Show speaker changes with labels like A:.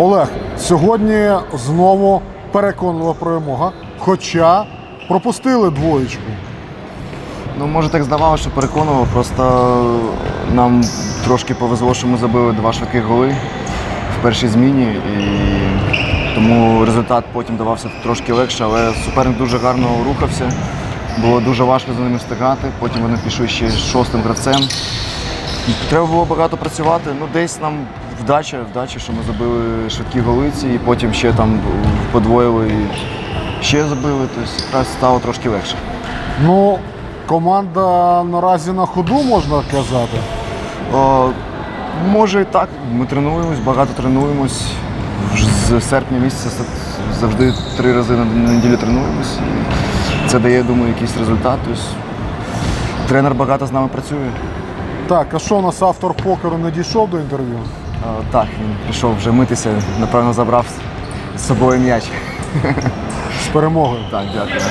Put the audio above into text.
A: Олег, сьогодні знову переконлива перемога, хоча пропустили двоєчку.
B: Ну, може так здавалося, що переконував, просто нам трошки повезло, що ми забили два швидких голи в першій зміні. І тому результат потім давався трошки легше, але суперник дуже гарно рухався. Було дуже важко за ними встигати. Потім вони пішли ще шостим гравцем. Треба було багато працювати. Ну, десь нам вдача, вдача, що ми забили швидкі голиці, і потім ще там подвоїли і ще забили. Тобто якраз стало трошки легше.
A: Ну, команда наразі на ходу, можна казати.
B: О, може і так. Ми тренуємось, багато тренуємось. З серпня місяця завжди три рази на неділю тренуємось. І це дає, думаю, якийсь результат. Тобто, тренер багато з нами працює.
A: Так, а що у нас автор покеру не дійшов до інтерв'ю?
B: О, так, він пішов вже митися, напевно, забрав з собою м'яч.
A: З перемогою.
B: Так, дякую.